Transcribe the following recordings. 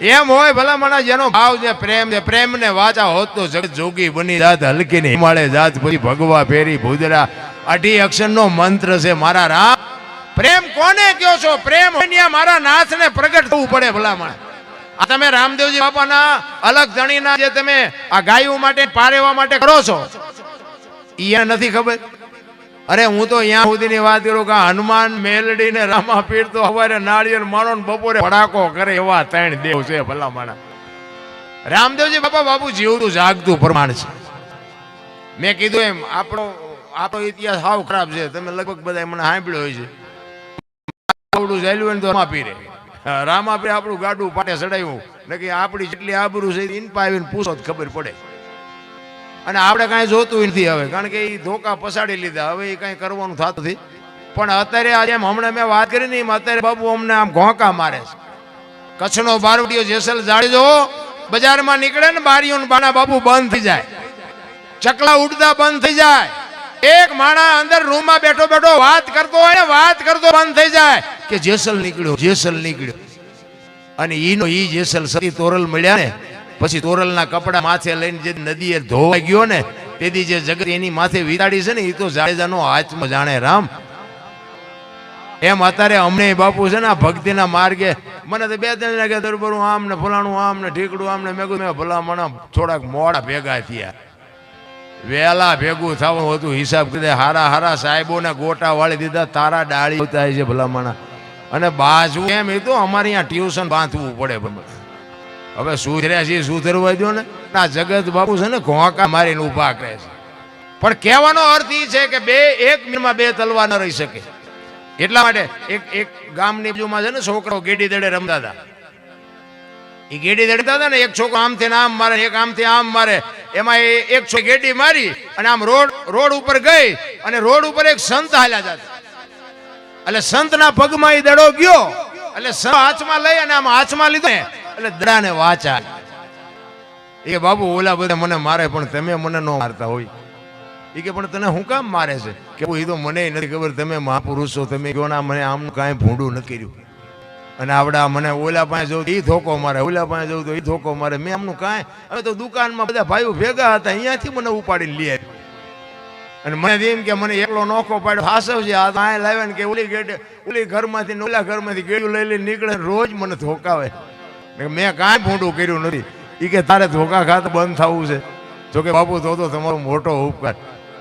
એમ હોય ભલા મને જેનો ભાવ છે, પ્રેમ છે, પ્રેમ ને વાચા હોત તો જગત જોગી બની જાત હલકી ને હિમાલય જાત, પછી ભગવા ફેરી ભૂદરા. અઢી અક્ષર નો મંત્ર છે, મારા રામ. પ્રેમ કોને કયો છો? પ્રેમ મારા નાથ ને પ્રગટ થવું પડે ભલા મને. આ તમે રામદેવજી બાપાના અલગ ધણીના જે તમે આ ગાયું માટે, પારેવા માટે કરો છો? એ નથી ખબર? અરે હું તો અહીંયા સુધીની વાત કરું કે હનુમાન, મેલડી ને રામા પીર તો સવારે નાળિયેર મારો ને બપોરે ફડાકો કરે એવા ત્રણ દેવ છે ભલા માણા રામદેવજી, બાપા, બાપુ, જીવતું જાગતું પ્રમાણ છે. મેં કીધું એમ, આપણો આપણો ઇતિહાસ હાવ ખરાબ છે. તમે લગભગ બધા મને સાંભળ્યો હોય છે. આવડું ચાલ્યું ને તો રામા પીરે રામા પીરે આપણું ગાડું પાટે ચડાવ્યું. ને આપણી જેટલી આબરૂ છે ઇન પાવીને પૂછો જ ખબર પડે. અને આપણે કાંઈ જોતું નથી હવે, કારણ કે એ ધોકા પસાડી લીધા. હવે એ કાંઈ કરવાનું થતું નથી. પણ અત્યારે આજે હમણાં મેં વાત કરી ને એમ અત્યારે બાબુ અમને આમ ઘોંકા મારે છે. કચ્છનો બારવટીઓ જેસલ જાળી દો બજારમાં નીકળે ને બારીઓ બાના બાબુ બંધ થઈ જાય. ચકલા ઉડતા બંધ થઈ જાય. એક માણા અંદર રૂમમાં બેઠો બેઠો વાત કરતો હોય ને વાત કરતો બંધ થઈ જાય. કે જેસલ નીકળ્યો જેસલ નીકળ્યો. અને ઈનો ઈ જેસલ સતી તોરલ મળ્યા ને પછી તોરલના કપડા માથે લઈને જે નદીએ ધોવાઈ ગયો ને, તેથી જે જગત એની માથે વિતાડી છે ને એ તો જાડેજાનો હાથમાં જાણે રામ. એમ અત્યારે અમને બાપુ છે ને, આ ભક્તિના માર્ગે, મને તો બે ત્રણ લાગે દરબારું આમ ને ફલાણું આમ ને ઠીકડું આમ ને મેં મેં ભલા મને થોડાક મોડા ભેગા થયા. વહેલા ભેગું થવું હતું, હિસાબ કરી, હારા હારા હારા સાહેબોને ગોટા વાળી દીધા, તારા ડાળી થાય છે ભલા માણા અને બાજુ એમ એ તો અમારે અહીંયા ટ્યુશન બાંધવું પડે. હવે સુધર્યા છીએ સુધરવા દો ને આ જગત બાપુ છે ને ઘોંકા મારીને ઊભા કરે છે. પણ કહેવાનો અર્થ એ છે કે બે, એક મિનિટમાં બે તલવાર ન રહી શકે. એટલા માટે એક એક ગામની બાજુમાં છે ને, છોકરાઓ ગેડી દડે રમતા હતા. એ ગેડી દડતા હતા ને, એક છોકરો આમથી થી આમ મારે, એક આમથી આમ મારે. એમાં એક છોકરી ગેડી મારી અને આમ રોડ રોડ ઉપર ગઈ અને રોડ ઉપર એક સંત હાલ્યા જતા એટલે સંતના પગમાં એ દડો ગયો. એટલે સ હાથમાં લઈ અને આમ હાથમાં લીધો. એટલે દડાને વાચા. એ બાબુ ઓલા બધા મને મારે, પણ તમે મને ન મારતા હોય. એ કે, પણ તને હું કામ મારે છે? કે, એ તો મને નથી ખબર તમે મહાપુરુષ છો તમે કહો ના મને આમનું કાંઈ ભૂંડું ન કર્યું અને આવડા મને, ઓલા પાસે જવું તો એ ધોકો મારે, ઓલા પાસે જવું તો એ ધોકો મારે, મેં આમનું કાંઈ હવે તો દુકાનમાં બધા ભાઈઓ ભેગા હતા, અહીંયાથી મને ઉપાડીને લઈ આવી અને મને એમ કે, મને એકલો નોખો પાડ્યો હાસવ છે આ આ લાવ્યા ને કે ઓલી ગેટ, ઓલી ઘરમાંથી ઓલા ઘરમાંથી ગેડું લઈ લઈ નીકળે રોજ મને ધોકાવે. મેં કાંઈ ભૂંડું કર્યું નથી. એ કે તારે ધોકા ખાતા બંધ થવું છે. જો કે બાપુ, તો તમારો મોટો ઉપકાર.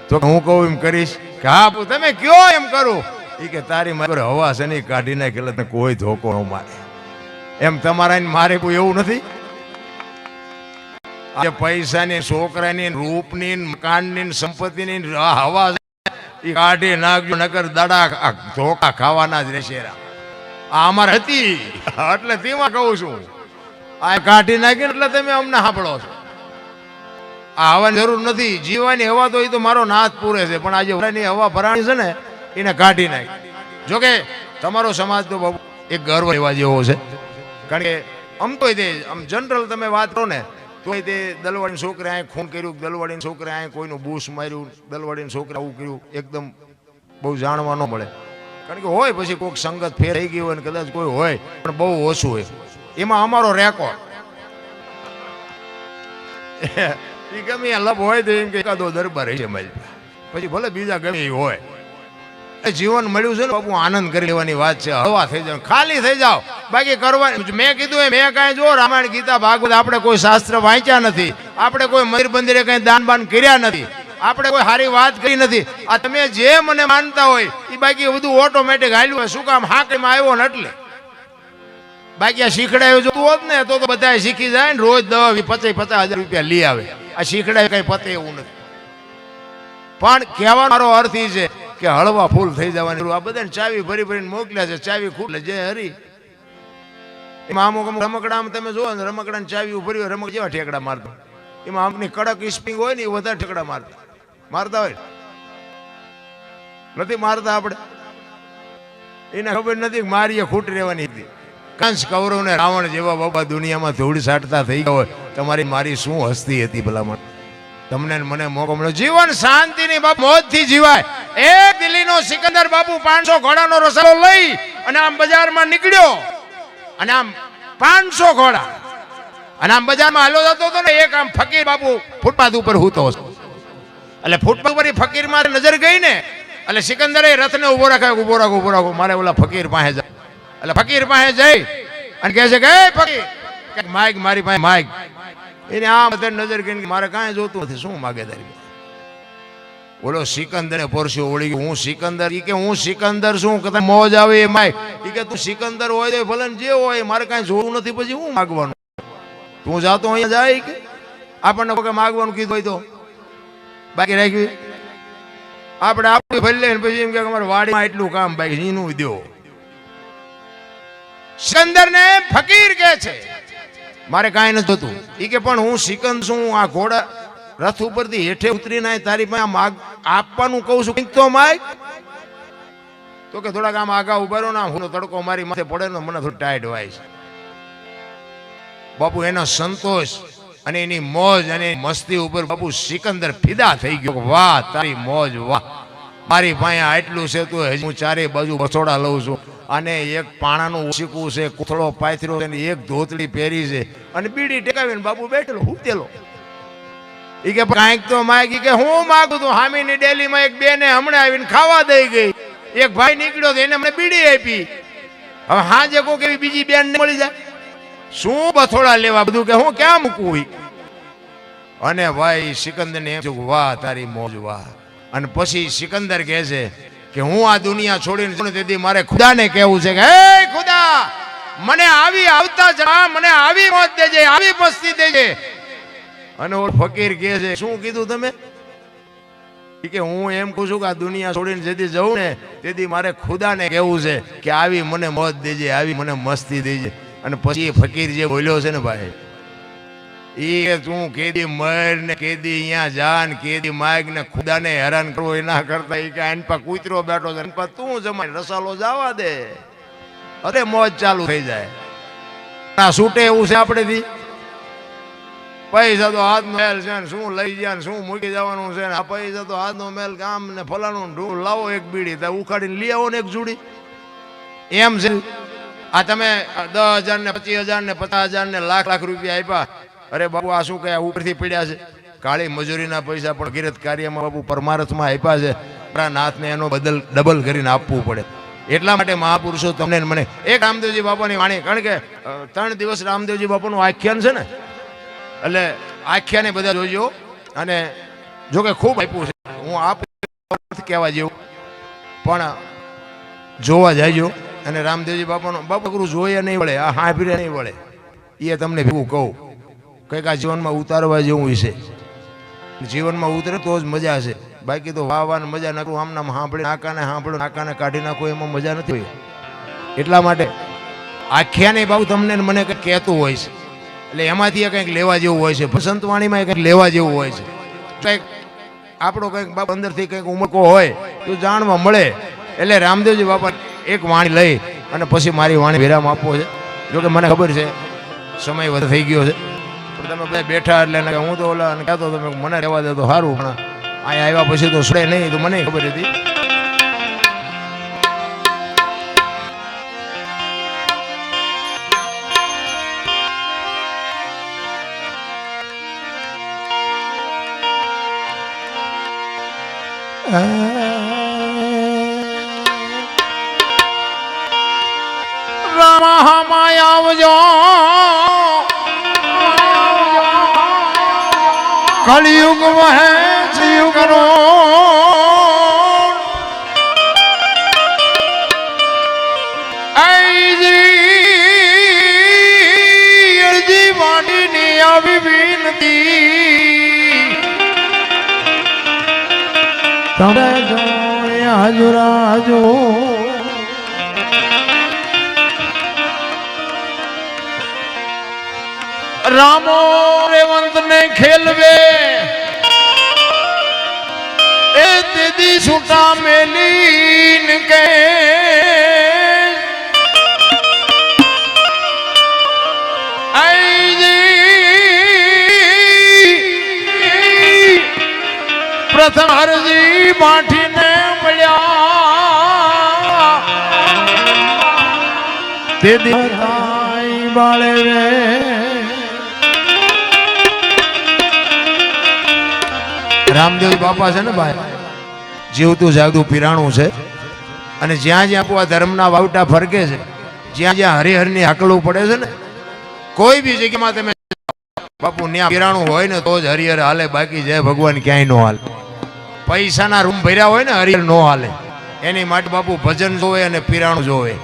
તો હું કહું એમ કરીશ કે હા, બાપુ, તમે કયો એમ કરું? એ કે તારી મારી હવા છે નહીં કાઢી નાખે, એટલે કોઈ ધોકો ન મારે. એમ તમારા મારે કોઈ એવું નથી? આજે પૈસાની, છોકરાની, રૂપની, મકાનની, સંપત્તિની હવા એ કાઢી નાખજો નગર દડા ધોકા ખાવાના જ રહેશે આ અમારે હતી. એટલે તેમાં કહું છું. આ કાઢી નાખી એટલે તમે અમને સાંભળો છો. આ હવાની જરૂર નથી. જીવવાની હવા તો એ તો મારો નાથ પૂરે છે. પણ આજે હવાની હવા ભરાણી છે ને, એને કાઢી નાખી. જોકે તમારો સમાજ તો બહુ એક ગર્વ એવા જેવો છે. કારણ કે આમ તો તે, આમ જનરલ તમે વાત કરો ને તો તે દલવાડીના છોકરા અહીં ખૂન કર્યું, દલવાડીના છોકરા અહીં કોઈનું બૂસ માર્યું, દલવાડીના છોકરા આવું કર્યું, એકદમ બહુ જાણવા ન મળે. કારણ કે હોય પછી કોઈક સંગત ફેર થઈ ગઈ હોય ને કદાચ કોઈ હોય, પણ બહુ ઓછું હોય. એમાં અમારો રેકોર્ડ એ ત્યાં હોય તો એમ કે એકાદો દરબાર છે પછી ભલે બીજા ગમે હોય. જીવન મળ્યું છે ને, બાપુ, આનંદ કરી લેવાની વાત છે. હળવા થઈ જાવ, ખાલી થઈ જાવ. બાકી કરવા મેં કીધું મેં કાંઈ જો રામાયણ, ગીતા, ભાગવત, આપણે કોઈ શાસ્ત્ર વાંચ્યા નથી. આપણે કોઈ મંદિર મંદિરે કંઈ દાન બાન કર્યા નથી. આપણે કોઈ સારી વાત કરી નથી. આ તમે જે મને માનતા હોય એ બાકી બધું ઓટોમેટિક હાલ્યું હોય. શું કામ હાકડીમાં આવ્યો ને એટલે? બાકી આ શીખડાયું જોતું હોત ને, તો તો બધા શીખી જાય ને, રોજ દવા પચાસ પચાસ હજાર રૂપિયા લઈ આવે. આ શીખડાયું કઈ પતે એવું નથી. પણ કહેવાનો અર્થ એ છે કે હળવા ફૂલ થઈ જવાની આ બધાને ચાવી ભરી ભરીને મોકલ્યા છે. ચાવી ખુલે જે હરી. એમાં અમુક અમુક રમકડામાં તમે જુઓ ને, રમકડાની ચાવી ઉભરી હોય, રમકડા જેવા ઠેકડા મારતા? એમાં આમની કડક ઇસ્પિંગ હોય ને, એ વધારે ઠેકડા મારતા. મારતા હોય? નથી મારતા આપણે? એને ખબર નથી મારીએ, ખૂટ રહેવાની હતી. કંસ કૌરવ ને રાવણ જેવા બાબા દુનિયામાં ધૂળ સાટતા થઈ ગયા તમારી મારી શું હસ્તી હતી ભલામણ? તમને મને મોકો મળ્યો. જીવન શાંતિની બાપ મોજથી જીવાય. એક દિલ્હીનો સિકંદર બાપુ પાંચસો ઘોડાનો રસાલો લઈ અને આમ બજારમાં નીકળ્યો. અને આમ પાંચસો ઘોડા. અને આમ બજારમાં હાલો જતો હતો ને, એક આમ ફકીર બાપુ ફૂટપાથ ઉપર હૂતો હતો. એટલે ફૂટપાથ ઉપર ફકીર ફકીરમાં નજર ગઈ ને, એટલે સિકંદરે રથને ઊભો રાખે ઊભો રાખો ઊભો રાખો મારે ઓલા ફકીર પાસે જાય એટલે ફકીર પાસે જઈ અને કહે છે કે, "એ ફકીર. માઇક મારી પાસે માઇક. એને આમ બધા નજર કરીને મારે કાંઈ જોતું નથી, શું માગે તારી બોલો, સિકંદરે પોરસ્યો ઓળી હું સિકંદર? ઈ કે, હું સિકંદર શું કે મોજ આવે એ માય ઈ કે, તું સિકંદર હોય તો ભલે જે હોય, મારે કાંઈ જોવું નથી, પછી હું માગવાનું? તું જાતો અહીંયા જાય કે. આપણને કોઈ માગવાનું કીધું હોય તો? બાકી રાખ્યું? આપણે આપણે ભલે પછી એમ કે અમારે વાડીમાં એટલું કામ બાકી એનું દો. સિકંદર ને ફકીર કે છે. મારે કાંઈ નથી થતું એ કે પણ હું સિકંદ છું આ ઘોડા રથ ઉપરથી હેઠે ઉતરીને તારી પાસે માગ આપવાનું કહું છું. કંઈક તો માગ તો કે થોડાક આમ આગા ઊભા રહો ને હું તડકો મારી માથે પડે ને, મને થોડું ટાઈટ વાય છે. બાપુ, એનો સંતોષ અને એની મોજ અને મસ્તી ઉપર બાપુ સિકંદર ફિદા થઈ ગયો. વાહ, તારી મોજ, વાહ. મારી પાસે આટલું છે તો હજી હું ચારે બાજુ બસોડા લઉં છું. અને એક પાણાનું ઓછીકું છે, કૂથળો પાથર્યો છે એક ધોતડી પહેરી છે. અને બીડી ટેકાવીને બાબુ બેઠેલો, હુંતેલો. એ કે કાંઈક તો માગી કે, હું માગું તું હામીની ડેલીમાં એક બેને હમણાં આવીને ખાવા દઈ ગઈ. એક ભાઈ નીકળ્યો તો એને મને બીડી આપી. હવે હાજે કોક એવી બીજી બેન મળી જાય. શું બથોડા લેવા બધું કે, હું ક્યાં મૂકવું? અને ભાઈ સિકંદર ને વાહ, તારી મોજ, વાહ. અને પછી સિકંદર કહે છે કે હું આ દુનિયા છોડીને તેથી મારે ખુદાને કહેવું છે કે, હે ખુદા, મને આવી આવતા જા મને આવી મોત દેજે, આવી મસ્તી દેજે. અને ઓ ફકીર કહે છે, શું કીધું તમે? કે, હું એમ કહું છું કે આ દુનિયા છોડીને જેથી જવું ને તેથી મારે ખુદાને કહેવું છે કે, આવી મને મોત દેજે, આવી મને મસ્તી દેજે. અને પછી ફકીર જે બોલ્યો છે ને ભાઈ કે તું કેદી મર ને કેદી અહીંયા જા ને કેદી માગ ને ખુદાને હેરાન કરવો એના કરતા. એ કે એન પા કૂતરો બેઠો છે. આન પા તું જમાય રસાલો જવા દે. અરે મોજ ચાલુ થઈ જાય. આ છૂટે એવું છે આપણેથી પૈસા તો હાથનો મેલ છે ને શું લઈ જાય ને શું મૂકી જવાનું છે ને? આ પૈસા તો હાથનો મેલ કામ ને ફલાણું ઢૂળ લાવો એક બીડી. તો ઉખાડીને લઈ આવો ને એક જોડી. એમ છે. આ તમે દસ હજાર ને પચીસ હજાર ને પચાસ હજાર ને લાખ લાખ રૂપિયા આપ્યા. અરે બાબુ આ શું કયા ઉપરથી પીડ્યા છે. કાળી મજૂરીના પૈસા પણ કિરત કાર્યમાં બાબુ પરમારથમાં આપ્યા છે. આપણા નાથને એનો બદલ ડબલ કરીને આપવું પડે. એટલા માટે મહાપુરુષો તમને મને એક રામદેવજી બાપાની વાણી, કારણ કે ત્રણ દિવસ રામદેવજી બાપાનું આખ્યાન છે ને? એટલે આખ્યાને બધા જોજો. અને જો કે ખૂબ આપ્યું છે. હું આપ કહેવા જેવું. પણ જોવા જાયજો અને રામદેવજી બાપાનો બાપા ગુરુ જોઈએ નહીં વળે, આ હાંભળે નહીં વળે. એ તમને ભેગું કહું. કંઈક આ જીવનમાં ઉતારવા જેવું છે. જીવનમાં ઉતરે તો જ મજા છે. બાકી તો વાવવાને મજા નાખું આમ નામ સાંભળે, નાકાને સાંભળો, નાકાને કાઢી નાખો, એમાં મજા નથી હોય. એટલા માટે આખ્યાને ભાવ તમને મને કંઈક કહેતું હોય છે. એટલે એમાંથી કંઈક લેવા જેવું હોય છે. વસંતવાણીમાં કંઈક લેવા જેવું હોય છે. કંઈક આપણો કંઈક બાપ અંદરથી કંઈક ઉમળકો હોય તો જાણવા મળે. એટલે રામદેવજી બાપા એક વાણી લઈ અને પછી મારી વાણી વિરામ આપવો છે. જોકે મને ખબર છે, સમય વધુ થઈ ગયો છે. તમે બધા બેઠા એટલે હું તો ઓલા કહેતો તમે મને રહેવા દે સારું, પણ અહીંયા આવ્યા પછી તો સુડે નહીં, તો મને ખબર હતી. રામામાં આવજો. કળિયુગ વહે યુગનો અરજી વાડીની આવી વિનતી. તમે જોયા હજુરાજો. રામો રેવંત ને ખેલવે? એ દીદી છૂટા મેલીન કે? પ્રથમ હરજી માઠીને મળ્યા. તે દી બાળે રે રામદેવ બાપા છે ને ભાઈ? જીવતું જાગતું પીરાણું છે. અને જ્યાં જ્યાં પૂરા ધર્મના વાવટા ફરકે છે, જ્યાં જ્યાં હરિહરની હાકલું પડે છે ને, કોઈ બી જગ્યામાં તમે બાપુ, ત્યાં પીરાણું હોય ને તો જ હરિહર હાલે, બાકી જય ભગવાન ક્યાંય નો હાલે. પૈસાના રૂમ ભર્યા હોય ને, હરિહર નો હાલે. એની માટે બાપુ ભજન જોવે અને પીરાણું જોવે.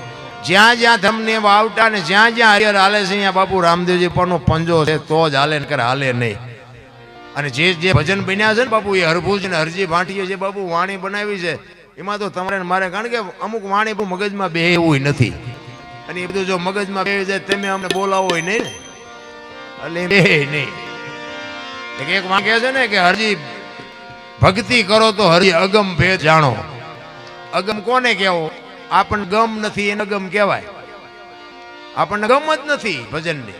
જ્યાં જ્યાં ધમને વાવટા ને જ્યાં જ્યાં હરિહર હાલે છે અહીંયા બાપુ રામદેવજી પરનો પંજો છે, તો જ હાલે કરે હાલે નહીં. અને જે જે ભજન બન્યા છે ને બાપુ, એ હરભુજ ને હરજી ભાંટીએ જે બાપુ વાણી બનાવી છે, એમાં તો તમારે મારે, કારણ કે અમુક વાણી બહુ મગજમાં બે એવું નથી. અને એ બધું જો મગજમાં બે જાય, તમે અમને બોલાવો નહીં ને. એટલે બે નહીં. એક એક વાક્ય છે ને કે હરજી ભક્તિ કરો તો હરી અગમ ભેદ જાણો. અગમ કોને કહેવો? આપણને ગમ નથી, એને ગમ કહેવાય. આપણને ગમ જ નથી ભજનની.